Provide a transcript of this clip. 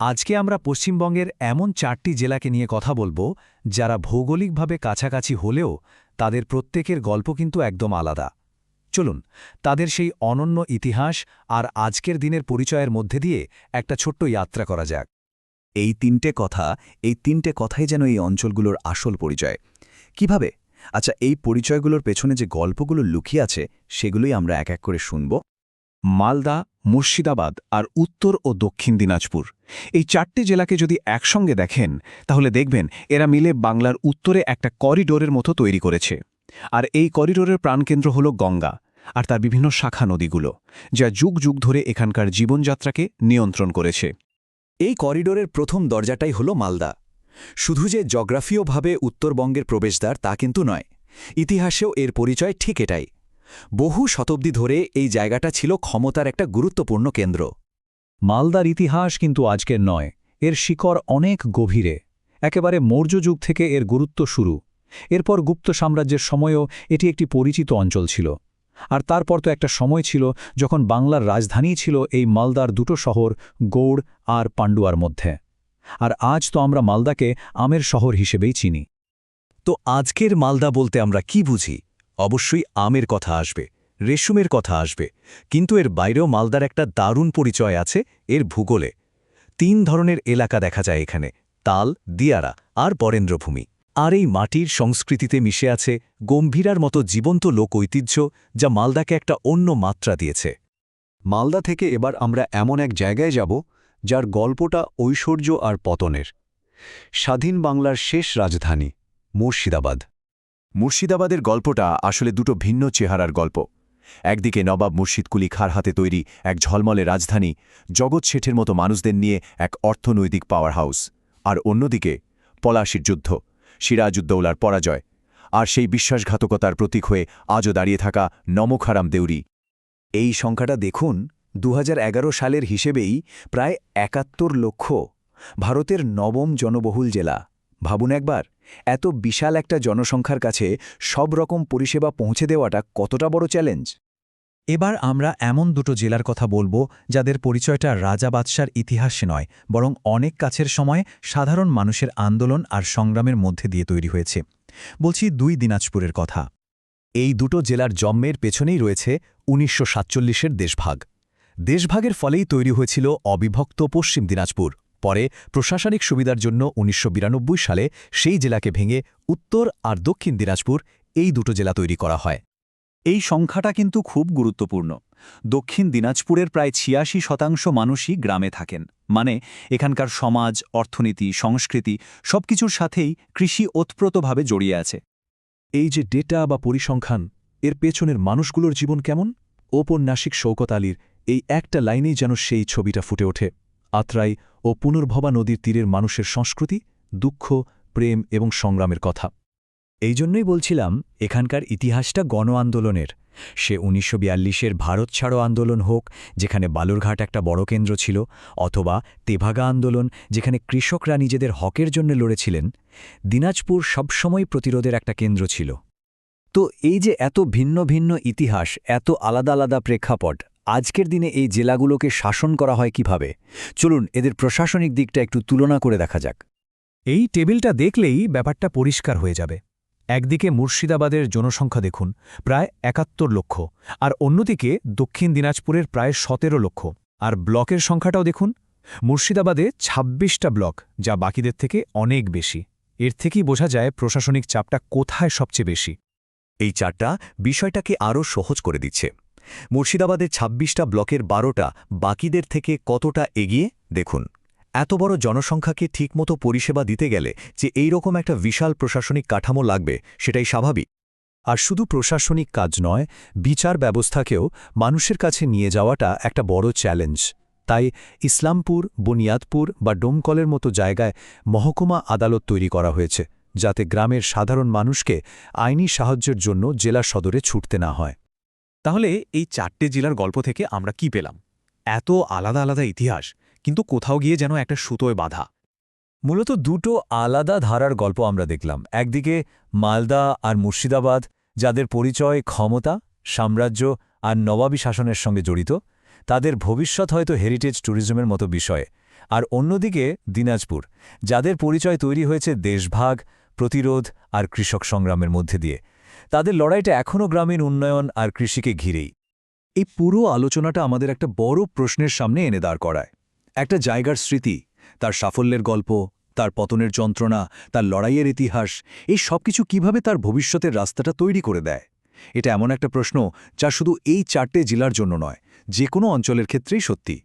আজকে আমরা পশ্চিমবঙ্গের এমন চারটি জেলাকে নিয়ে কথা বলব, যারা ভৌগোলিকভাবে কাছাকাছি হলেও তাদের প্রত্যেকের গল্প কিন্তু একদম আলাদা। চলুন, তাদের সেই অনন্য ইতিহাস আর আজকের দিনের পরিচয়ের মধ্যে দিয়ে একটা ছোট্ট যাত্রা করা যাক। এই তিনটে কথা, এই তিনটে কথাই যেন এই অঞ্চলগুলোর আসল পরিচয়। কীভাবে? আচ্ছা এই পরিচয়গুলোর পেছনে যে গল্পগুলো লুকিয়ে আছে, সেগুলোই আমরা এক এক করে শুনব। মালদা, মুর্শিদাবাদ আর উত্তর ও দক্ষিণ দিনাজপুর। এই চারটি জেলাকে যদি একসঙ্গে দেখেন, তাহলে দেখবেন এরা মিলে বাংলার উত্তরে একটা করিডোরের মতো তৈরি করেছে। আর এই করিডোরের প্রাণকেন্দ্র হল গঙ্গা আর তার বিভিন্ন শাখা নদীগুলো, যা যুগ যুগ ধরে এখানকার জীবনযাত্রাকে নিয়ন্ত্রণ করেছে। এই করিডোরের প্রথম দরজাটাই হল মালদা। শুধু যে জগ্রাফীয়ভাবে উত্তরবঙ্গের প্রবেশদ্বার তা কিন্তু নয়, ইতিহাসেও এর পরিচয় ঠিক এটাই। বহু শতাব্দী ধরে এই জায়গাটা ছিল ক্ষমতার একটা গুরুত্বপূর্ণ কেন্দ্র। মালদার ইতিহাস কিন্তু আজকের নয়, এর শিকড় অনেক গভীরে। একেবারে মৌর্য যুগ থেকে এর গুরুত্ব শুরু। এরপর গুপ্ত সাম্রাজ্যের সময়ও এটি একটি পরিচিত অঞ্চল ছিল। আর তারপর তো একটা সময় ছিল যখন বাংলার রাজধানী ছিল এই মালদার দুটো শহর, গৌড় আর পাণ্ডুয়ার মধ্যে। আর আজ তো আমরা মালদাকে আমের শহর হিসেবেই চিনি। তো আজকের মালদা বলতে আমরা কি বুঝি? অবশ্যই আমের কথা আসবে, রেশমের কথা আসবে, কিন্তু এর বাইরেও মালদার একটা দারুণ পরিচয় আছে এর ভূগোলে। তিন ধরনের এলাকা দেখা যায় এখানে, তাল, দিয়ারা আর বরেন্দ্রভূমি। আর এই মাটির সংস্কৃতিতে মিশে আছে গম্ভীরার মতো জীবন্ত লোক ঐতিহ্য যা মালদাকে একটা অন্য মাত্রা দিয়েছে। মালদা থেকে এবার আমরা এমন এক জায়গায় যাব যার গল্পটা ঐশ্বর্য আর পতনের। স্বাধীন বাংলার শেষ রাজধানী, মুর্শিদাবাদ। মুর্শিদাবাদের গল্পটা আসলে দুটো ভিন্ন চেহারার গল্প। একদিকে নবাব মুর্শিদ কুলি খার হাতে তৈরি এক ঝলমলে রাজধানী, জগৎ শেঠের মতো মানুষদের নিয়ে এক অর্থনৈতিক পাওয়ার হাউস আর অন্যদিকে পলাশির যুদ্ধ, সিরাজউদ্দৌলার পরাজয়, আর সেই বিশ্বাসঘাতকতার প্রতীক হয়ে আজও দাঁড়িয়ে থাকা নমখারাম দেউরি। এই সংখ্যাটা দেখুন দু হাজার এগারো সালের হিসেবেই প্রায় একাত্তর লক্ষ ভারতের নবম জনবহুল জেলা। ভাবুন একবার এত বিশাল একটা জনসংখ্যার কাছে সব রকম পরিষেবা পৌঁছে দেওয়াটা কতটা বড় চ্যালেঞ্জ? এবার আমরা এমন দুটো জেলার কথা বলব যাদের পরিচয়টা রাজা বাদশার ইতিহাসে নয়, বরং অনেক কাছের সময় সাধারণ মানুষের আন্দোলন আর সংগ্রামের মধ্যে দিয়ে তৈরি হয়েছে। বলছি দুই দিনাজপুরের কথা। এই দুটো জেলার জন্মের পেছনেই রয়েছে উনিশশো সাতচল্লিশের দেশভাগ। দেশভাগের ফলেই তৈরি হয়েছিল অবিভক্ত পশ্চিম দিনাজপুর। পরে প্রশাসনিক সুবিধার জন্য উনিশশো বিরানব্বই সালে সেই জেলাকে ভেঙে উত্তর আর দক্ষিণ দিনাজপুর এই দুটো জেলা তৈরি করা হয়। এই সংখ্যাটা কিন্তু খুব গুরুত্বপূর্ণ। দক্ষিণ দিনাজপুরের প্রায় ছিয়াশি শতাংশ মানুষই গ্রামে থাকেন। মানে এখানকার সমাজ, অর্থনীতি, সংস্কৃতি সবকিছুর সাথেই কৃষি ওতপ্রোতভাবে জড়িয়ে আছে। এই যে ডেটা বা পরিসংখ্যান, এর পেছনের মানুষগুলোর জীবন কেমন? ঔপন্যাসিক শৌকত আলীর এই একটা লাইনেই যেন সেই ছবিটা ফুটে ওঠে। আত্রাই ও পুনর্ভবা নদীর তীরের মানুষের সংস্কৃতি, দুঃখ, প্রেম এবং সংগ্রামের কথা। এই জন্যই বলছিলাম, এখানকার ইতিহাসটা গণ আন্দোলনের। সে উনিশশো বিয়াল্লিশের ভারত ছাড়ো আন্দোলন হোক, যেখানে বালুরঘাট একটা বড় কেন্দ্র ছিল, অথবা তেভাগা আন্দোলন, যেখানে কৃষকরা নিজেদের হকের জন্য লড়েছিলেন, দিনাজপুর সবসময় প্রতিরোধের একটা কেন্দ্র ছিল। তো এই যে এত ভিন্ন ভিন্ন ইতিহাস, এত আলাদা আলাদা প্রেক্ষাপট আজকের দিনে এই জেলাগুলোকে শাসন করা হয় কীভাবে? চলুন এদের প্রশাসনিক দিকটা একটু তুলনা করে দেখা যাক। এই টেবিলটা দেখলেই ব্যাপারটা পরিষ্কার হয়ে যাবে। একদিকে মুর্শিদাবাদের জনসংখ্যা দেখুন, প্রায় একাত্তর লক্ষ, আর অন্যদিকে দক্ষিণ দিনাজপুরের প্রায় সতেরো লক্ষ। আর ব্লকের সংখ্যাটাও দেখুন, মুর্শিদাবাদে ২৬টা ব্লক, যা বাকিদের থেকে অনেক বেশি। এর থেকেই বোঝা যায় প্রশাসনিক চাপটা কোথায় সবচেয়ে বেশি। এই চারটা বিষয়টাকে আরও সহজ করে দিচ্ছে। মুর্শিদাবাদের ২৬টা ব্লকের বারোটা বাকিদের থেকে কতটা এগিয়ে? দেখুন, এত বড় জনসংখ্যাকে ঠিকমতো পরিষেবা দিতে গেলে যে এই রকম একটা বিশাল প্রশাসনিক কাঠামো লাগবে, সেটাই স্বাভাবিক। আর শুধু প্রশাসনিক কাজ নয়, বিচার ব্যবস্থাকেও মানুষের কাছে নিয়ে যাওয়াটা একটা বড় চ্যালেঞ্জ। তাই ইসলামপুর, বুনিয়াদপুর বা ডোমকলের মতো জায়গায় মহকুমা আদালত তৈরি করা হয়েছে, যাতে গ্রামের সাধারণ মানুষকে আইনি সাহায্যের জন্য জেলা সদরে ছুটতে না হয়। তাহলে এই চারটে জেলার গল্প থেকে আমরা কি পেলাম? এত আলাদা আলাদা ইতিহাস, কিন্তু কোথাও গিয়ে যেন একটা সুতোয় বাধা। মূলত দুটো আলাদা ধারার গল্প আমরা দেখলাম। একদিকে মালদা আর মুর্শিদাবাদ, যাদের পরিচয় ক্ষমতা, সাম্রাজ্য আর নবাবী শাসনের সঙ্গে জড়িত। তাদের ভবিষ্যৎ হয়তো হেরিটেজ ট্যুরিজমের মতো বিষয়ে। আর অন্যদিকে দিনাজপুর, যাদের পরিচয় তৈরি হয়েছে দেশভাগ, প্রতিরোধ আর কৃষক সংগ্রামের মধ্যে দিয়ে। তাদের লড়াইটা এখনও গ্রামীণ উন্নয়ন আর কৃষিকে ঘিরেই। এই পুরো আলোচনাটা আমাদের একটা বড় প্রশ্নের সামনে এনে দাঁড় করায়। একটা জায়গার স্মৃতি, তার সাফল্যের গল্প, তার পতনের যন্ত্রণা, তার লড়াইয়ের ইতিহাস, এই সবকিছু কীভাবে তার ভবিষ্যতের রাস্তাটা তৈরি করে দেয়? এটা এমন একটা প্রশ্ন যা শুধু এই চারটে জেলার জন্য নয়, যে কোনো অঞ্চলের ক্ষেত্রেই সত্যি।